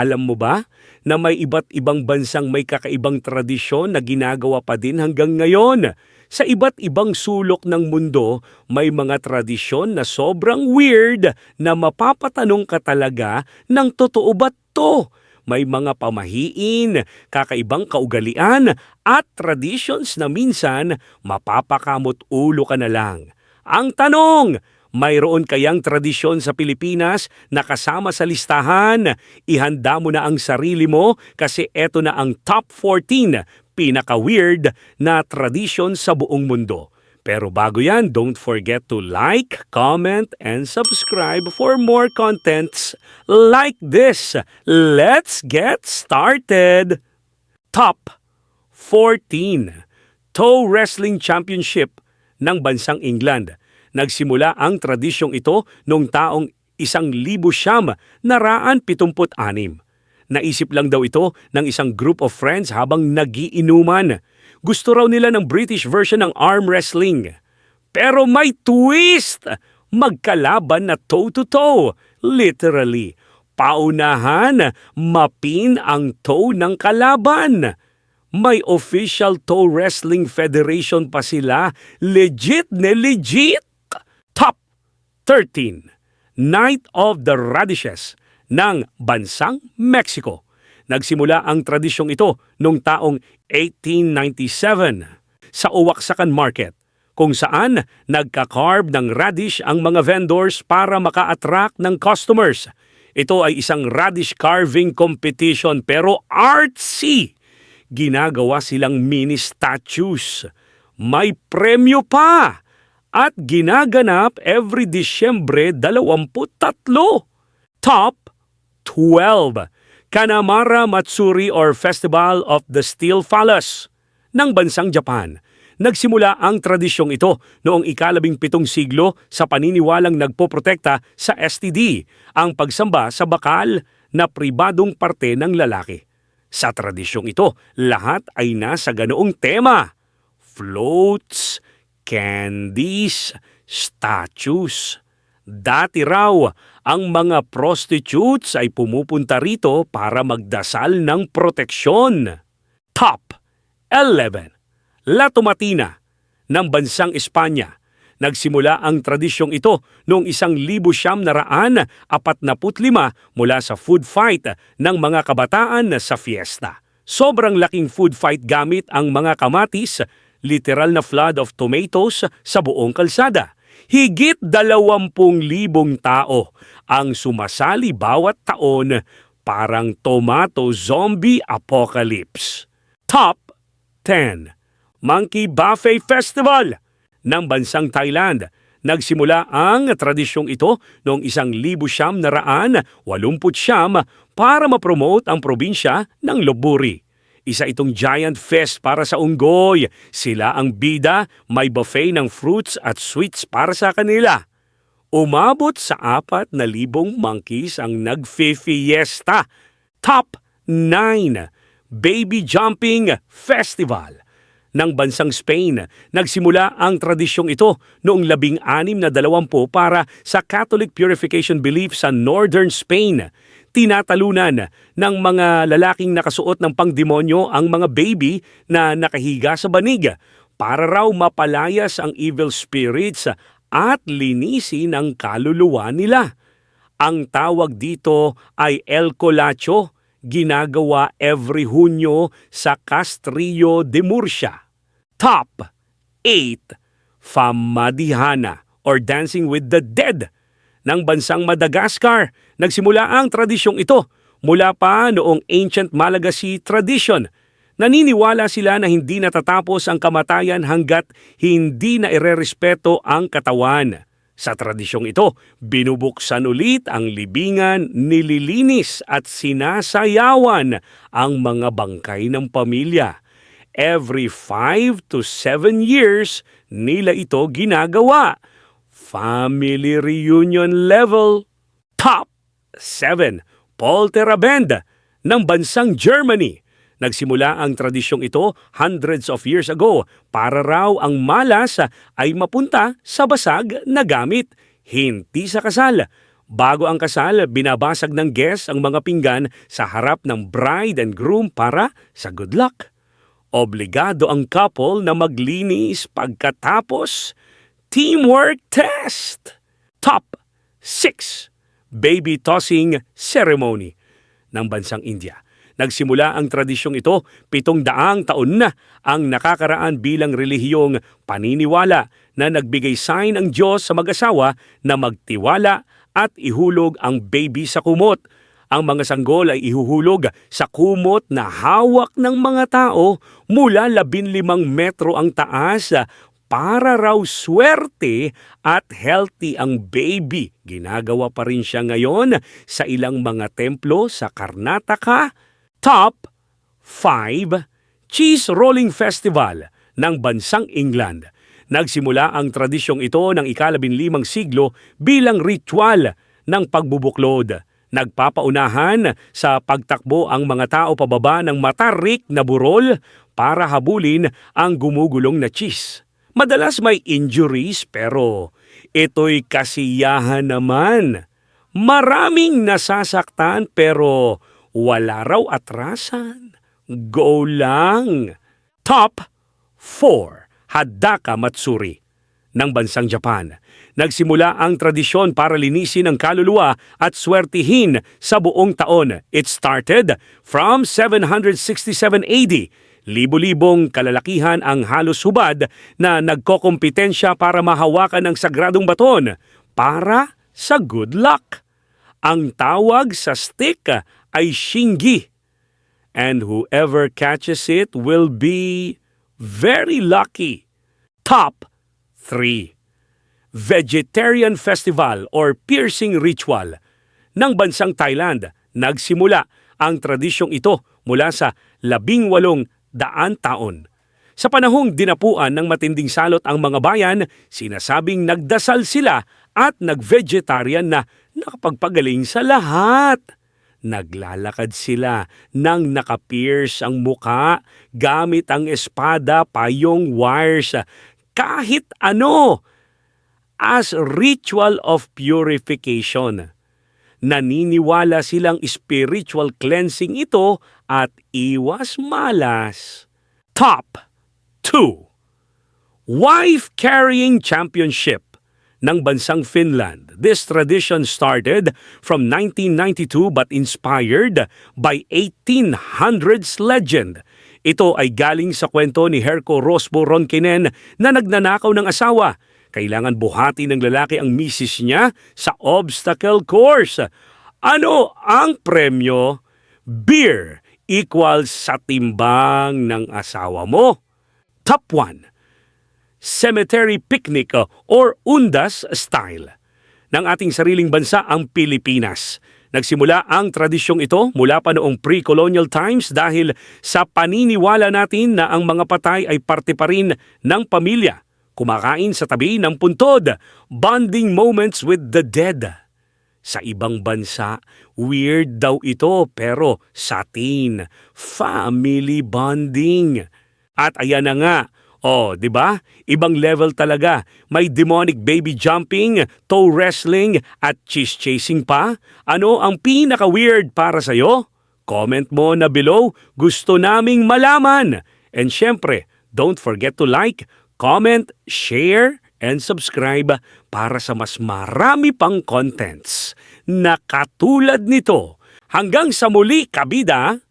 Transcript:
Alam mo ba na may iba't ibang bansang may kakaibang tradisyon na ginagawa pa din hanggang ngayon? Sa iba't ibang sulok ng mundo, may mga tradisyon na sobrang weird na mapapatanong ka talaga ng totoo ba to? May mga pamahiin, kakaibang kaugalian at traditions na minsan mapapakamot ulo ka na lang. Ang tanong, mayroon kayang tradisyon sa Pilipinas na kasama sa listahan? Ihanda mo na ang sarili mo kasi eto na ang top 14 pinaka-weird na tradisyon sa buong mundo. Pero bago yan, don't forget to like, comment, and subscribe for more contents like this. Let's get started! Top 14 Toe Wrestling Championship ng bansang England. Nagsimula ang tradisyong ito noong taong isang libo siyam naraan pitumput anim. Naisip lang daw ito ng isang group of friends habang nagiinuman. Gusto raw nila ng British version ng arm wrestling. Pero may twist! Magkalaban na toe-to-toe. Literally. Paunahan, mapin ang toe ng kalaban. May official toe wrestling federation pa sila. Legit na legit! Top 13. Night of the Radishes ng bansang Mexico. Nagsimula ang tradisyong ito noong taong 1897 sa Uwaksakan Market kung saan nagka-carve ng radish ang mga vendors para maka-attract ng customers. Ito ay isang radish carving competition pero artsy. Ginagawa silang mini statues. May premyo pa! At ginaganap every Disyembre 23. Top 12. Kanamara Matsuri or Festival of the Steel Phallus ng bansang Japan. Nagsimula ang tradisyong ito noong ikalabing pitong siglo sa paniniwalang nagpoprotekta sa STD, ang pagsamba sa bakal na pribadong parte ng lalaki. Sa tradisyong ito, lahat ay nasa ganoong tema. Floats, candies, statues. Dati raw, ang mga prostitutes ay pumupunta rito para magdasal ng proteksyon. Top 11. La Tomatina ng bansang Espanya. Nagsimula ang tradisyong ito noong isang libo siyam na raan apat na lima mula sa food fight ng mga kabataan sa fiesta. Sobrang laking food fight gamit ang mga kamatis, literal na flood of tomatoes sa buong kalsada. Higit dalawampung libong tao ang sumasali bawat taon parang tomato zombie apocalypse. Top 10. Monkey Buffet Festival ng bansang Thailand. Nagsimula ang tradisyong ito noong isang libo siyam na raan, walumput siyam para mapromote ang probinsya ng Lopburi. Isa itong giant fest para sa unggoy. Sila ang bida, may buffet ng fruits at sweets para sa kanila. Umabot sa apat na libong monkeys ang nagfe-fiesta. Top 9. Baby Jumping Festival ng bansang Spain. Nagsimula ang tradisyong ito noong labing anim na dalawampu para sa Catholic Purification Belief sa Northern Spain. Tinatalunan ng mga lalaking nakasuot ng pangdemonyo ang mga baby na nakahiga sa banig para raw mapalayas ang evil spirits at linisin ang kaluluwa nila. Ang tawag dito ay El Colacho, ginagawa every Hunyo sa Castrillo de Murcia. Top 8. Famadihana or Dancing with the Dead ng bansang Madagascar. Nagsimula ang tradisyong ito mula pa noong ancient Malagasy tradition. Naniniwala sila na hindi natatapos ang kamatayan hanggat hindi na irerespeto ang katawan. Sa tradisyong ito, binubuksan ulit ang libingan, nililinis at sinasayawan ang mga bangkay ng pamilya. Every 5 to 7 years nila ito ginagawa. Family reunion level. Top 7. Poltera Band ng bansang Germany. Nagsimula ang tradisyong ito hundreds of years ago para raw ang malas ay mapunta sa basag na gamit, hindi sa kasal. Bago ang kasal, binabasag ng guest ang mga pinggan sa harap ng bride and groom para sa good luck. Obligado ang couple na maglinis pagkatapos teamwork test. Top 6 Baby Tossing Ceremony ng bansang India. Nagsimula ang tradisyong ito pitong daang taon na ang nakakaraan bilang relihiyong paniniwala na nagbigay sign ang Diyos sa mag-asawa na magtiwala at ihulog ang baby sa kumot. Ang mga sanggol ay ihuhulog sa kumot na hawak ng mga tao mula 15 metro ang taas para raw swerte at healthy ang baby. Ginagawa pa rin siya ngayon sa ilang mga templo sa Karnataka. Top 5 Cheese Rolling Festival ng bansang England. Nagsimula ang tradisyong ito ng ikalabinlimang siglo bilang ritual ng pagbubuklod. Nagpapaunahan sa pagtakbo ang mga tao pababa ng matarik na burol para habulin ang gumugulong na cheese. Madalas may injuries pero ito'y kasiyahan naman. Maraming nasasaktan pero wala raw atrasan. Go lang! Top 4 Hadaka Matsuri ng bansang Japan. Nagsimula ang tradisyon para linisin ang kaluluwa at swertihin sa buong taon. It started from 767 AD. Libo-libong kalalakihan ang halos hubad na nagkokompetensya para mahawakan ang sagradong baton para sa good luck. Ang tawag sa stick ay shingi. And whoever catches it will be very lucky. Top 3. Vegetarian Festival or Piercing Ritual ng bansang Thailand. Nagsimula ang tradisyong ito mula sa labing walong daan taon. Sa panahong dinapuan ng matinding salot ang mga bayan, sinasabing nagdasal sila at nag-vegetarian na nakapagpagaling sa lahat. Naglalakad sila nang nakapierce ang muka gamit ang espada, payong, wires, kahit ano as ritual of purification. Naniniwala silang spiritual cleansing ito at iwas malas. Top 2 Wife Carrying Championship ng bansang Finland. This tradition started from 1992 but inspired by 1800s legend. Ito ay galing sa kwento ni Herko Rosbo Ronkinen na nagnanakaw ng asawa. Kailangan buhati ng lalaki ang misis niya sa obstacle course. Ano ang premyo? Beer equals sa timbang ng asawa mo. Top 1 cemetery picnic or undas style ng ating sariling bansa ang Pilipinas. Nagsimula ang tradisyong ito mula pa noong pre-colonial times dahil sa paniniwala natin na ang mga patay ay parte pa rin ng pamilya. Kumakain sa tabi ng puntod, bonding moments with the dead. Sa ibang bansa, weird daw ito pero sa atin, family bonding. At ayan na nga, Oh, 'di ba? Ibang level talaga. May demonic baby jumping, toe wrestling at cheese chasing pa. Ano ang pinaka-weird para sa iyo? Comment mo na below. Gusto naming malaman. And syempre, don't forget to like, comment, share, and subscribe para sa mas marami pang contents na katulad nito. Hanggang sa muli, kabida!